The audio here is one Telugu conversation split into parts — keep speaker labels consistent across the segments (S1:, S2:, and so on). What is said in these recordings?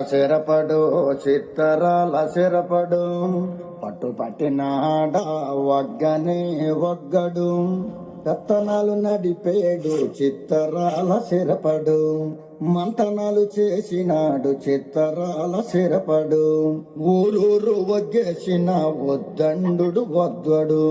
S1: సిరపడు చిత్తరాల సిరపడు పట్టు పట్టినాడ వగ్గనే వగ్గడు. రత్తనాలు నడిపేడు చిత్తరాల సిరపడు. మంతనాలు చేసినాడు చిత్తరాల సిరపడు. ఊరూరు వగ్గేసిన వద్దండు వద్దడు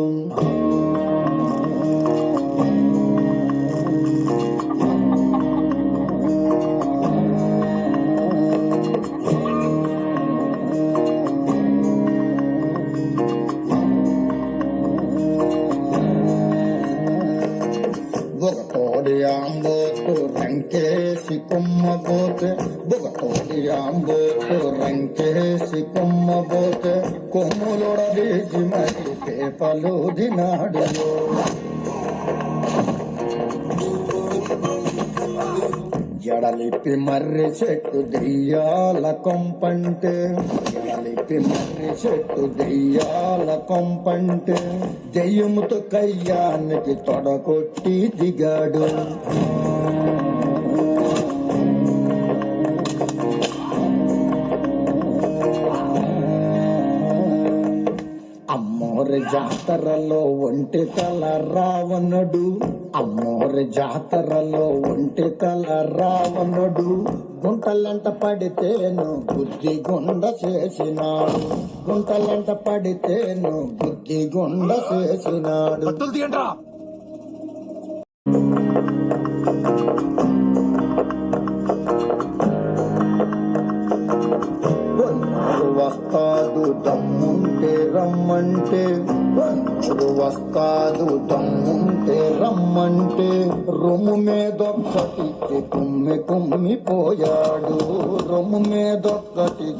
S1: బొగతోడి ఆంబోతు రంకేసి కుమ్మబోతే బొగతోడి రంకేసి కుమ్మబోతే కొమ్ములొడదీసి మరి పేపలు దినాడు జడలిపి మర్రి చెట్టు దెయ్యాల కొంపంటే. జడలిపి మర్రి చెట్టు దెయ్యాల కొంపంటే. దెయ్యముతో కయ్యానికి తొడగొట్టి దిగాడు. అమ్మోరి జాతరలో ఒంటి తల రావణుడు. అమ్మోరి జాతరలో ఒంటి తల రావణుడు. గుంటలంట పడితేను బుద్ధి గుండ చేసినాడు. గుంటలంట పడితేను బుద్ధి గుండ చేసినాడు. వస్తాదు దమ్ముంటే రమ్మంటే. బంధుడు వస్తాదు దమ్ముంటే రమ్మంటే. రొమ్ము మీదొక్కటి కుమ్మి కుమ్మి పోయాడు. రొమ్ము మీదొక్కటి